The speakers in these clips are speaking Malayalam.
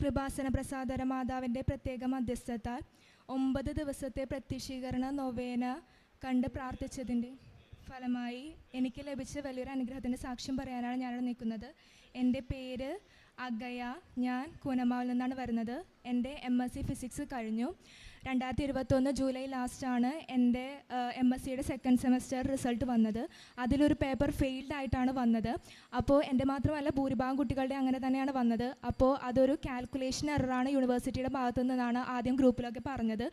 കൃപാസന പ്രസാദര മാതാവിന്റെ പ്രത്യേക മധ്യസ്ഥത്താൽ ഒമ്പത് ദിവസത്തെ പ്രത്യക്ഷീകരണ നൊവേന കണ്ട് പ്രാർത്ഥിച്ചതിന്റെ ഫലമായി എനിക്ക് ലഭിച്ച വലിയൊരു അനുഗ്രഹത്തിന്റെ സാക്ഷ്യം പറയാനാണ് ഞാനിവിടെ നിൽക്കുന്നത്. എന്റെ പേര് അഗയ ഞാൻ കൂനമാവിൽ നിന്നാണ് വരുന്നത്. എന്റെ എം എസ് സി ഫിസിക്സ് കഴിഞ്ഞു. രണ്ടായിരത്തി ഇരുപത്തൊന്ന് ജൂലൈ ലാസ്റ്റാണ് എന്റെ എം എസ് സിയുടെ സെക്കൻഡ് സെമസ്റ്റർ റിസൾട്ട് വന്നത്. അതിലൊരു പേപ്പർ ഫെയിൽഡ് ആയിട്ടാണ് വന്നത്. അപ്പോൾ എന്റെ മാത്രമല്ല ഭൂരിഭാഗം കുട്ടികളുടെ അങ്ങനെ തന്നെയാണ് വന്നത്. അപ്പോൾ അതൊരു കാൽക്കുലേഷൻ എററാണ് യൂണിവേഴ്സിറ്റിയുടെ ഭാഗത്തു നിന്നാണ് ആദ്യം ഗ്രൂപ്പിലൊക്കെ പറഞ്ഞത്.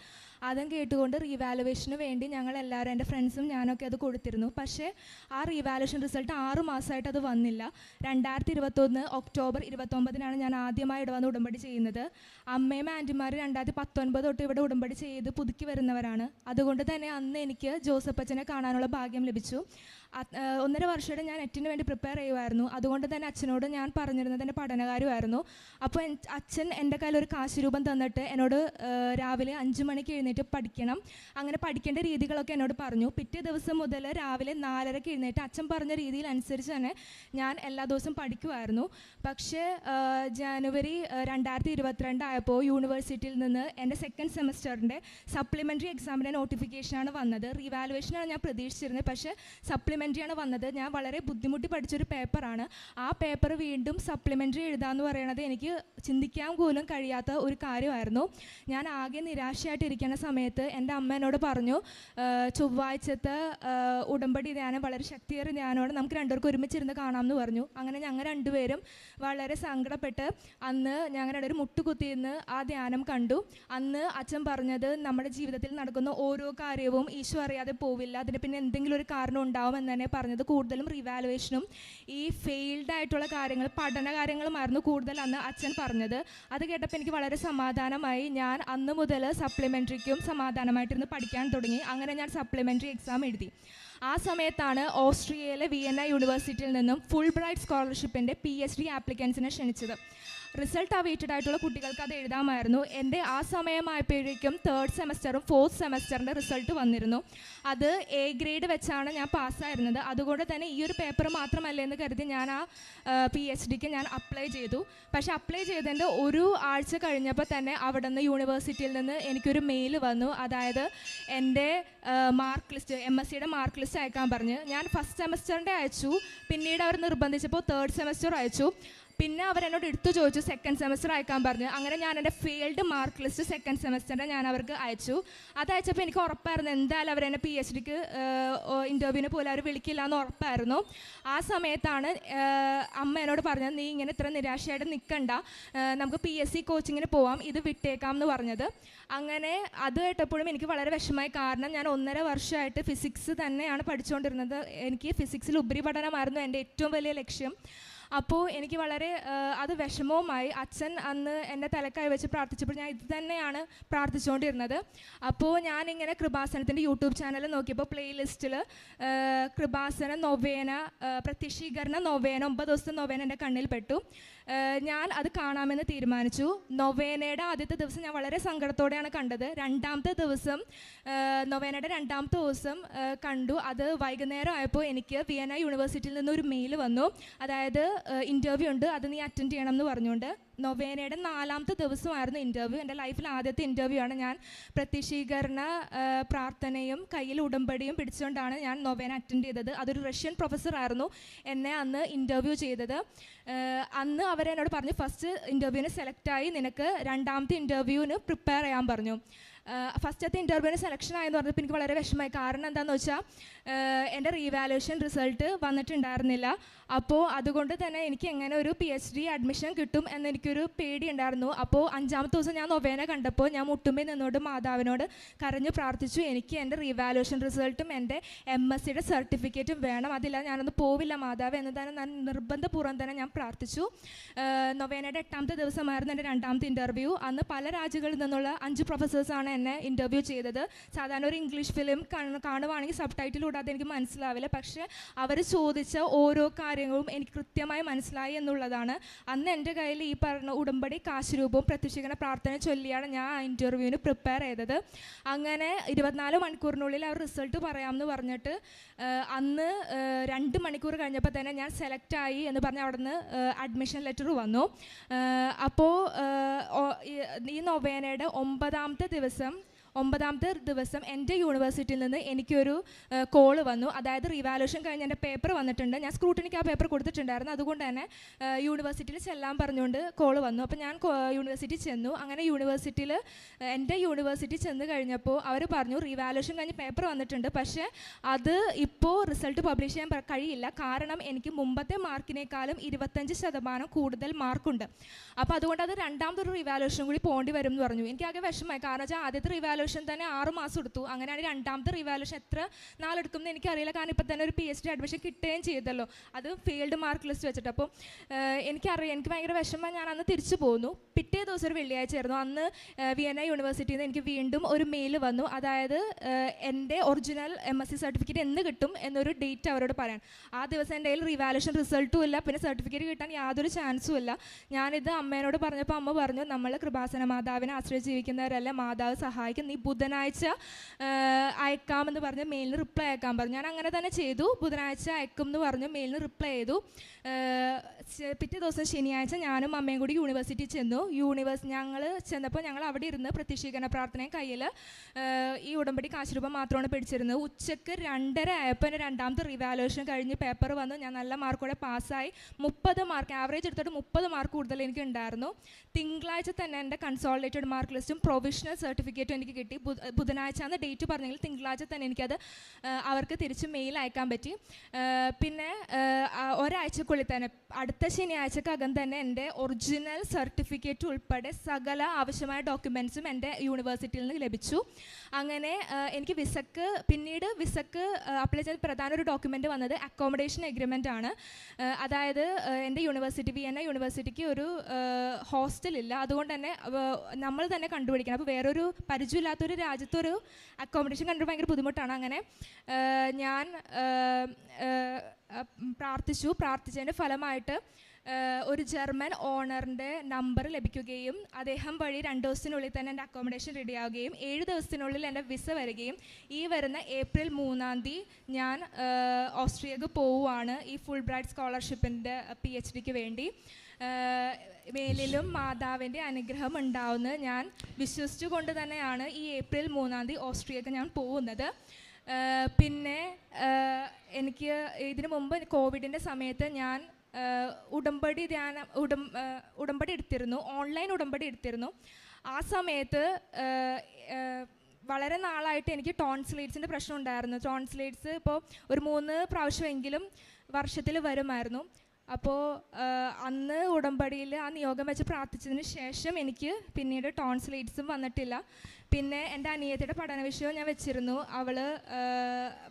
അതും കേട്ടുകൊണ്ട് റീവാലുവേഷന് വേണ്ടി ഞങ്ങൾ എല്ലാവരും എന്റെ ഫ്രണ്ട്സും ഞാനൊക്കെ അത് കൊടുത്തിരുന്നു. പക്ഷേ ആ റീവാലുവേഷൻ റിസൾട്ട് ആറ് മാസമായിട്ട് അത് വന്നില്ല. രണ്ടായിരത്തി ഇരുപത്തൊന്ന് ഒക്ടോബർ ഇരുപത്തൊമ്പതിനാണ് ഞാൻ ആദ്യമായി ഇവിടെ വന്ന് ഉടമ്പടി ചെയ്യുന്നത്. അമ്മയും ആന്റിമാർ രണ്ടായിരത്തി പത്തൊൻപത് തൊട്ട് ഇവിടെ ചെയ്ത് പുതുക്കി വരുന്നവരാണ്. അതുകൊണ്ട് തന്നെ അന്ന് എനിക്ക് ജോസഫ് അച്ഛനെ കാണാനുള്ള ഭാഗ്യം ലഭിച്ചു. ഒന്നര വർഷമായിട്ട് ഞാൻ നെറ്റിന് വേണ്ടി പ്രിപ്പയർ ചെയ്യുമായിരുന്നു അതുകൊണ്ട് തന്നെ അച്ഛനോട് ഞാൻ പറഞ്ഞിരുന്നത് എന്റെ പഠനകാര്യമായിരുന്നു. അപ്പോൾ അച്ഛൻ എന്റെ കയ്യിൽ ഒരു കാശ് രൂപം തന്നിട്ട് എന്നോട് രാവിലെ അഞ്ച് മണിക്ക് എഴുന്നേറ്റ് പഠിക്കണം. അങ്ങനെ പഠിക്കേണ്ട രീതികളൊക്കെ എന്നോട് പറഞ്ഞു. പിറ്റേ ദിവസം മുതൽ രാവിലെ നാലരയ്ക്ക് എഴുന്നേറ്റ് അച്ഛൻ പറഞ്ഞ രീതിയിൽ അനുസരിച്ച് തന്നെ ഞാൻ എല്ലാ ദിവസവും പഠിക്കുമായിരുന്നു പക്ഷേ ജാനുവരി രണ്ടായിരത്തി ഇരുപത്തിരണ്ട് ആയപ്പോൾ യൂണിവേഴ്സിറ്റിയിൽ നിന്ന് എന്റെ സെക്കൻഡ് സെമസ്റ്ററിന്റെ സപ്ലിമെന്ററി എക്സാമിന്റെ നോട്ടിഫിക്കേഷനാണ് വന്നത്. റീവാലുവേഷനാണ് ഞാൻ പ്രതീക്ഷിച്ചിരുന്നത്. പക്ഷേ സപ്ലിമെന്ററി ആണ് വന്നത്. ഞാൻ വളരെ ബുദ്ധിമുട്ടി പഠിച്ചൊരു പേപ്പറാണ് ആ പേപ്പർ വീണ്ടും സപ്ലിമെന്ററി എഴുതാമെന്ന് പറയുന്നത് എനിക്ക് ചിന്തിക്കാൻ പോലും കഴിയാത്ത ഒരു കാര്യമായിരുന്നു. ഞാൻ ആകെ നിരാശയായിട്ടിരിക്കുന്ന സമയത്ത് എന്റെ അമ്മ എന്നോട് പറഞ്ഞു "ആ, ചൊവ്വാഴ്ചത്തെ ഉടമ്പടി ധ്യാനം വളരെ ശക്തിയേറെ ധ്യാനമാണ്. നമുക്ക് രണ്ടുപേർക്കും ഒരുമിച്ചിരുന്ന് കാണാമെന്ന് പറഞ്ഞു. അങ്ങനെ ഞങ്ങൾ രണ്ടുപേരും വളരെ സങ്കടപ്പെട്ട് അന്ന് ഞങ്ങളുടെ ഒരു മുട്ടുകുത്തിയിരുന്ന് ആ ധ്യാനം കണ്ടു. അന്ന് അച്ഛൻ പറഞ്ഞത് നമ്മുടെ ജീവിതത്തിൽ നടക്കുന്ന ഓരോ കാര്യവും ഈശോ അറിയാതെ പോവില്ല. അതിന് പിന്നെ എന്തെങ്കിലും ഒരു കാരണം ഉണ്ടാവും എന്ന് തന്നെ പറഞ്ഞത് കൂടുതലും റിവാലുവേഷനും ഈ ഫെയിൽഡ് ആയിട്ടുള്ള കാര്യങ്ങൾ പഠന കാര്യങ്ങളുമായിരുന്നു കൂടുതൽ അന്ന് അച്ഛൻ പറഞ്ഞത്. അത് കേട്ടപ്പോൾ എനിക്ക് വളരെ സമാധാനമായി. ഞാൻ അന്ന് മുതൽ സപ്ലിമെന്ററിക്കും സമാധാനമായിട്ടിരുന്ന് പഠിക്കാൻ തുടങ്ങി. അങ്ങനെ ഞാൻ സപ്ലിമെന്ററി എക്സാം എഴുതി. ആ സമയത്താണ് ഓസ്ട്രിയയിലെ വിയന്ന യൂണിവേഴ്സിറ്റിയിൽ നിന്നും ഫുൾ ബ്രൈറ്റ് സ്കോളർഷിപ്പിന്റെ പി എച്ച് ഡി ആപ്ലിക്കൻസിനെ ക്ഷണിച്ചത്. റിസൾട്ട് അവൈറ്റഡ് ആയിട്ടുള്ള കുട്ടികൾക്ക് അത് എഴുതാമായിരുന്നു. എന്റെ ആ സമയമായപ്പോഴേക്കും തേർഡ് സെമസ്റ്ററും ഫോർത്ത് സെമസ്റ്ററിന്റെ റിസൾട്ട് വന്നിരുന്നു. അത് എ ഗ്രേഡ് വെച്ചാണ് ഞാൻ പാസ്സായിരുന്നത്. അതുകൊണ്ട് തന്നെ ഈ ഒരു പേപ്പർ മാത്രമല്ല എന്ന് കരുതി ഞാൻ ആ പി എച്ച് ഡിക്ക് ഞാൻ അപ്ലൈ ചെയ്തു. പക്ഷേ അപ്ലൈ ചെയ്തതിന്റെ ഒരു ആഴ്ച കഴിഞ്ഞപ്പോൾ തന്നെ അവിടെ നിന്ന് യൂണിവേഴ്സിറ്റിയിൽ നിന്ന് എനിക്കൊരു മെയിൽ വന്നു. അതായത് എന്റെ മാർക്ക് ലിസ്റ്റ് എം എസ് സിയുടെ മാർക്ക് ലിസ്റ്റ് അയക്കാൻ പറഞ്ഞ്. ഞാൻ ഫസ്റ്റ് സെമസ്റ്ററിന്റെ അയച്ചു. പിന്നീട് അവർ നിർബന്ധിച്ചപ്പോൾ തേർഡ് സെമസ്റ്റർ അയച്ചു. പിന്നെ അവരെന്നോട് എടുത്തു ചോദിച്ചു സെക്കൻഡ് സെമസ്റ്റർ അയക്കാൻ പറഞ്ഞു. അങ്ങനെ ഞാൻ എന്റെ ഫെയിൽഡ് മാർക്ക് ലിസ്റ്റ് സെക്കൻഡ് സെമസ്റ്ററിന്റെ ഞാൻ അവർക്ക് അയച്ചു. അത് അയച്ചപ്പോൾ എനിക്ക് ഉറപ്പായിരുന്നു എന്തായാലും അവർ എന്നെ പി എച്ച് ഡിക്ക് ഇന്റർവ്യൂവിന് പോലും അവർ വിളിക്കില്ല എന്ന് ഉറപ്പായിരുന്നു. ആ സമയത്താണ് അമ്മ എന്നോട് പറഞ്ഞത് നീ ഇങ്ങനെ ഇത്ര നിരാശയായിട്ട് നിൽക്കണ്ട നമുക്ക് പി എസ് സി കോച്ചിങ്ങിന് പോവാം. ഇത് വിട്ടേക്കാം എന്ന് പറഞ്ഞത്. അങ്ങനെ അത് കേട്ടപ്പോഴും എനിക്ക് വളരെ വിഷമമായി. കാരണം ഞാൻ ഒന്നര വർഷമായിട്ട് ഫിസിക്സ് തന്നെയാണ് പഠിച്ചുകൊണ്ടിരുന്നത് എനിക്ക് ഫിസിക്സിൽ ഉപരിപഠനമായിരുന്നു എന്റെ ഏറ്റവും വലിയ ലക്ഷ്യം. അപ്പോൾ എനിക്ക് വളരെ അത് വിഷമവുമായി അച്ഛൻ അന്ന് എന്റെ തലക്കായി വെച്ച് പ്രാർത്ഥിച്ചപ്പോൾ ഞാൻ ഇത് തന്നെയാണ് പ്രാർത്ഥിച്ചുകൊണ്ടിരുന്നത്. അപ്പോൾ ഇങ്ങനെ കൃപാസനത്തിന്റെ യൂട്യൂബ് ചാനൽ നോക്കിയപ്പോൾ പ്ലേലിസ്റ്റിൽ കൃപാസന നൊവേന പ്രത്യക്ഷീകരണ നൊവേന ഒമ്പത് ദിവസത്തെ നൊവേന എന്റെ കണ്ണിൽ പെട്ടു. ഞാൻ അത് കാണാമെന്ന് തീരുമാനിച്ചു. നൊവേനയുടെ ആദ്യത്തെ ദിവസം ഞാൻ വളരെ സങ്കടത്തോടെയാണ് കണ്ടത്. രണ്ടാമത്തെ ദിവസം നൊവേനയുടെ രണ്ടാമത്തെ ദിവസം കണ്ടു. അത് വൈകുന്നേരം ആയപ്പോൾ എനിക്ക് വിയന യൂണിവേഴ്സിറ്റിയിൽ നിന്ന് ഒരു മെയിൽ വന്നു. അതായത് ഇന്റർവ്യൂ ഉണ്ട്. അത് നീ അറ്റൻഡ് ചെയ്യണം എന്ന് പറഞ്ഞുകൊണ്ട് നൊവേനയുടെ നാലാമത്തെ ദിവസമായിരുന്നു ഇന്റർവ്യൂ എന്റെ ലൈഫിൽ ആദ്യത്തെ ഇന്റർവ്യൂ ആണ് ഞാൻ പ്രത്യക്ഷീകരണ പ്രാർത്ഥനയും കയ്യിൽ ഉടമ്പടിയും പിടിച്ചുകൊണ്ടാണ് ഞാൻ നൊവേന അറ്റൻഡ് ചെയ്തത്. അതൊരു റഷ്യൻ പ്രൊഫസറായിരുന്നു എന്നെ അന്ന് ഇന്റർവ്യൂ ചെയ്തത്. അന്ന് അവരെന്നോട് പറഞ്ഞു ഫസ്റ്റ് ഇന്റർവ്യൂവിന് സെലക്റ്റായി നിനക്ക് രണ്ടാമത്തെ ഇന്റർവ്യൂവിന് പ്രിപ്പയർ ചെയ്യാൻ പറഞ്ഞു. ഫസ്റ്റത്തെ ഇന്റർവ്യൂവിന് സെലക്ഷൻ ആയെന്ന് പറഞ്ഞപ്പോൾ എനിക്ക് വളരെ വിഷമമായി. കാരണം എന്താണെന്ന് വെച്ചാൽ എന്റെ റീവാലുവേഷൻ റിസൾട്ട് വന്നിട്ടുണ്ടായിരുന്നില്ല. അപ്പോൾ അതുകൊണ്ട് തന്നെ എനിക്ക് എങ്ങനെ ഒരു പി എച്ച് ഡി അഡ്മിഷൻ കിട്ടും എന്ന് എനിക്കൊരു പേടി ഉണ്ടായിരുന്നു അപ്പോൾ അഞ്ചാമത്തെ ദിവസം ഞാൻ നൊവേന കണ്ടപ്പോൾ ഞാൻ മുട്ടുമ്പേ നിന്നോട് മാതാവിനോട് കരഞ്ഞു പ്രാർത്ഥിച്ചു. എനിക്ക് എന്റെ റീവാലുവേഷൻ റിസൾട്ടും എന്റെ എം എസ് സിയുടെ സർട്ടിഫിക്കറ്റും വേണം. അതില്ല ഞാനൊന്ന് പോവില്ല മാതാവ് എന്ന് തന്നെ ഞാൻ നിർബന്ധപൂർവം തന്നെ ഞാൻ പ്രാർത്ഥിച്ചു. നൊവേനയുടെ എട്ടാമത്തെ ദിവസമായിരുന്നു എന്റെ രണ്ടാമത്തെ ഇന്റർവ്യൂ അന്ന് പല രാജ്യങ്ങളിൽ നിന്നുള്ള അഞ്ച് പ്രൊഫസേഴ്സാണ് എന്നെ ഇന്റർവ്യൂ ചെയ്തത്. സാധാരണ ഒരു ഇംഗ്ലീഷ് ഫിലിം കാണുവാണെങ്കിൽ സബ് ടൈറ്റിൽ കൂടാതെ എനിക്ക് മനസ്സിലാവില്ല. പക്ഷേ അവർ ചോദിച്ച ഓരോ കാര്യങ്ങളും എനിക്ക് കൃത്യമായി മനസ്സിലായി എന്നുള്ളതാണ്. അന്ന് എന്റെ കയ്യിൽ ഈ പറഞ്ഞ ഉടമ്പടി കാശ് രൂപവും പ്രത്യക്ഷീകരണ പ്രാർത്ഥന ചൊല്ലിയാണ് ഞാൻ ആ ഇന്റർവ്യൂവിന് പ്രിപ്പയർ ചെയ്തത്. അങ്ങനെ ഇരുപത്തിനാല് മണിക്കൂറിനുള്ളിൽ അവർ റിസൾട്ട് പറയാമെന്ന് പറഞ്ഞിട്ട് അന്ന് രണ്ട് മണിക്കൂർ കഴിഞ്ഞപ്പോൾ തന്നെ ഞാൻ സെലക്ട് ആയി എന്ന് പറഞ്ഞ് അവിടെ നിന്ന് അഡ്മിഷൻ ലെറ്റർ വന്നു. അപ്പോൾ ഈ നൊവേനയുടെ ഒമ്പതാമത്തെ ദിവസം ഒമ്പതാമത്തെ ദിവസം എന്റെ യൂണിവേഴ്സിറ്റിയിൽ നിന്ന് എനിക്കൊരു കോൾ വന്നു. അതായത് റിവാലുവേഷൻ കഴിഞ്ഞ് എന്റെ പേപ്പർ വന്നിട്ടുണ്ട്. ഞാൻ സ്ക്രൂട്ടിനിക്ക് ആ പേപ്പർ കൊടുത്തിട്ടുണ്ടായിരുന്നു. അതുകൊണ്ട് തന്നെ യൂണിവേഴ്സിറ്റിയിൽ ചെല്ലാൻ പറഞ്ഞുകൊണ്ട് കോൾ വന്നു. അപ്പോൾ ഞാൻ യൂണിവേഴ്സിറ്റി ചെന്നു. അങ്ങനെ യൂണിവേഴ്സിറ്റിയിൽ എന്റെ യൂണിവേഴ്സിറ്റി ചെന്ന് കഴിഞ്ഞപ്പോൾ അവർ പറഞ്ഞു റിവാലുവേഷൻ കഴിഞ്ഞ് പേപ്പർ വന്നിട്ടുണ്ട്. പക്ഷേ അത് ഇപ്പോൾ റിസൾട്ട് പബ്ലിഷ് ചെയ്യാൻ കഴിയില്ല. കാരണം എനിക്ക് മുമ്പത്തെ മാർക്കിനേക്കാളും ഇരുപത്തഞ്ച് ശതമാനം കൂടുതൽ മാർക്കുണ്ട്. അപ്പോൾ അതുകൊണ്ട് അത് രണ്ടാമതൊരു റിവാലുവേഷൻ കൂടി പോകേണ്ടി വരും എന്ന് പറഞ്ഞു. എനിക്കാകെ വിഷമമായി. കാരണം വെച്ചാൽ ആദ്യത്തെ റിവാലുവേഷൻ തന്നെ ആറ് മാസം എടുത്തു. അങ്ങനെയാണ് രണ്ടാമത്തെ റിവാലുവേഷൻ എത്ര നാളെടുക്കും എന്ന് എനിക്കറിയില്ല. കാരണം ഇപ്പം തന്നെ ഒരു പി എച്ച് ഡി അഡ്മിഷൻ കിട്ടുകയും ചെയ്തല്ലോ. അത് ഫീൽഡ് മാർക്ക് ലിസ്റ്റ് വെച്ചിട്ട്. അപ്പോൾ എനിക്കറിയാം. എനിക്ക് ഭയങ്കര വിഷമം. ഞാൻ അന്ന് തിരിച്ചു പോന്നു. പിറ്റേ ദിവസം ഒരു വെള്ളിയാഴ്ച ആയിരുന്നു. അന്ന് വിയന്ന യൂണിവേഴ്സിറ്റിയിൽ നിന്ന് എനിക്ക് വീണ്ടും ഒരു മെയിൽ വന്നു. അതായത് എന്റെ original M S C certificate എന്ന് കിട്ടും എന്നൊരു ഡേറ്റ് അവരോട് പറയാൻ. ആ ദിവസം എന്റെ കയ്യിൽ റിവാലുവേഷൻ റിസൾട്ടും ഇല്ല. പിന്നെ സർട്ടിഫിക്കറ്റ് കിട്ടാൻ യാതൊരു ചാൻസും ഇല്ല. ഞാനിത് അമ്മേനോട് പറഞ്ഞപ്പോൾ അമ്മ പറഞ്ഞു നമ്മൾ കൃപാസന മാതാവിനെ ആശ്രയിച്ച് ജീവിക്കുന്നവരല്ല? മാതാവ് സഹായിക്കും നീ ബുധനാഴ്ച അയക്കാമെന്ന് പറഞ്ഞ് മെയിലിന് റിപ്ലൈ അയക്കാൻ പറഞ്ഞു. ഞാൻ അങ്ങനെ തന്നെ ചെയ്തു. ബുധനാഴ്ച അയക്കും എന്ന് പറഞ്ഞു മെയിലിന് റിപ്ലൈ ചെയ്തു. പിറ്റേ ദിവസം ശനിയാഴ്ച ഞാനും അമ്മയും കൂടി യൂണിവേഴ്സിറ്റി ചെന്നു. യൂണിവേഴ്സ് ഞങ്ങൾ ചെന്നപ്പോൾ ഞങ്ങൾ അവിടെ ഇരുന്ന് പ്രത്യക്ഷീകരണ പ്രാർത്ഥനയും കയ്യിൽ ഈ ഉടമ്പടി കാശ് രൂപ മാത്രമാണ് പിടിച്ചിരുന്നത്. ഉച്ചയ്ക്ക് രണ്ടര ആയപ്പോൾ എന്റെ രണ്ടാമത്തെ റിവാലുവേഷൻ കഴിഞ്ഞ് പേപ്പർ വന്നു. ഞാൻ നല്ല മാർക്കോടെ പാസ്സായി. മുപ്പത് മാർക്ക് ആവറേജ് എടുത്തിട്ട് മുപ്പത് മാർക്ക് കൂടുതൽ എനിക്ക് ഉണ്ടായിരുന്നു. തിങ്കളാഴ്ച തന്നെ എന്റെ കൺസോളിഡേറ്റഡ് മാർക്ക് ലിസ്റ്റും പ്രൊവിഷണൽ സർട്ടിഫിക്കറ്റും എനിക്ക് കിട്ടി. ബുധ- ബുധനാഴ്ച അന്ന് ഡേറ്റ് പറഞ്ഞെങ്കിൽ തിങ്കളാഴ്ച തന്നെ എനിക്കത് അവർക്ക് തിരിച്ച് മെയിൽ അയക്കാൻ പറ്റി. പിന്നെ ഒരാഴ്ചക്കുള്ളിൽ തന്നെ അടുത്ത ശനിയാഴ്ചക്കകം തന്നെ എന്റെ ഒറിജിനൽ സർട്ടിഫിക്കറ്റ് ഉൾപ്പെടെ സകല ആവശ്യമായ ഡോക്യുമെൻസും എന്റെ യൂണിവേഴ്സിറ്റിയിൽ നിന്ന് ലഭിച്ചു. അങ്ങനെ എനിക്ക് വിസക്ക് പിന്നീട് വിസക്ക് അപ്ലൈ ചെയ്ത പ്രധാന ഒരു ഡോക്യുമെന്റ് വന്നത് അക്കോമഡേഷൻ എഗ്രിമെന്റ് ആണ്. അതായത് എന്റെ യൂണിവേഴ്സിറ്റി വിയന്ന യൂണിവേഴ്സിറ്റിക്ക് ഒരു ഹോസ്റ്റലില്ല അതുകൊണ്ട് തന്നെ നമ്മൾ തന്നെ കണ്ടുപിടിക്കണം. അപ്പോൾ വേറൊരു പരിചയമില്ലാത്തൊരു രാജ്യത്തൊരു അക്കോമഡേഷൻ കണ്ടിട്ട് ഭയങ്കര ബുദ്ധിമുട്ടാണ്. അങ്ങനെ ഞാൻ പ്രാർത്ഥിച്ചു. പ്രാർത്ഥിച്ചതിന്റെ ഫലമായിട്ട് ഒരു ജർമ്മൻ ഓണറിന്റെ നമ്പർ ലഭിക്കുകയും അദ്ദേഹം വഴി രണ്ട് ദിവസത്തിനുള്ളിൽ തന്നെ എന്റെ അക്കോമഡേഷൻ റെഡിയാവുകയും ഏഴ് ദിവസത്തിനുള്ളിൽ എന്റെ വിസ വരികയും ഈ വരുന്ന ഏപ്രിൽ മൂന്നാം തീയതി ഞാൻ ഓസ്ട്രിയക്ക് പോവുകയാണ് ഈ ഫുൾ ബ്രൈറ്റ് സ്കോളർഷിപ്പിന്റെ പി എച്ച് ഡിക്ക് വേണ്ടി. മേലിലും മാതാവിന്റെ അനുഗ്രഹം ഉണ്ടാവുമെന്ന് ഞാൻ വിശ്വസിച്ചുകൊണ്ട് തന്നെയാണ് ഈ ഏപ്രിൽ മൂന്നാം തീയതി ഓസ്ട്രിയക്ക് ഞാൻ പോകുന്നത്. പിന്നെ എനിക്ക് ഇതിനു മുമ്പ് കോവിഡിന്റെ സമയത്ത് ഞാൻ ഉടമ്പടി ധ്യാനം ഉടം ഉടമ്പടി എടുത്തിരുന്നു ഓൺലൈൻ ഉടമ്പടി എടുത്തിരുന്നു. ആ സമയത്ത് വളരെ നാളായിട്ട് എനിക്ക് ടോൺസിലേറ്റ്സിന്റെ പ്രശ്നം ഉണ്ടായിരുന്നു. ടോൺസിലേറ്റ്സ് ഇപ്പോൾ ഒരു മൂന്ന് പ്രാവശ്യമെങ്കിലും വർഷത്തിൽ വരുമായിരുന്നു. അപ്പോൾ അന്ന് ഉടമ്പടിയിൽ ആ നിയോഗം വെച്ച് പ്രാർത്ഥിച്ചതിന് ശേഷം എനിക്ക് പിന്നീട് ടോൺസിലേറ്റ്സും വന്നിട്ടില്ല. പിന്നെ എന്റെ അനിയത്തിയുടെ പഠന വിഷയവും ഞാൻ വെച്ചിരുന്നു. അവൾ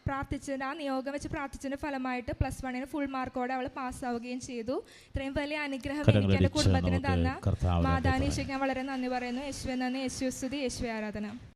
പ്രാർത്ഥിച്ചതിന് ആ നിയോഗം വെച്ച് പ്രാർത്ഥിച്ചതിന്റെ ഫലമായിട്ട് പ്ലസ് വണ്ണിന് ഫുൾ മാർക്കോടെ അവൾ പാസ്സാവുകയും ചെയ്തു. ഇത്രയും വലിയ അനുഗ്രഹം എനിക്ക് എന്റെ കുടുംബത്തിന് തന്ന. ഈശോയ്ക്ക് ഞാൻ വളരെ നന്ദി പറയുന്നു. യേശുവെ നന്ദി. യേശു സ്തുതി യേശുവെ ആരാധന.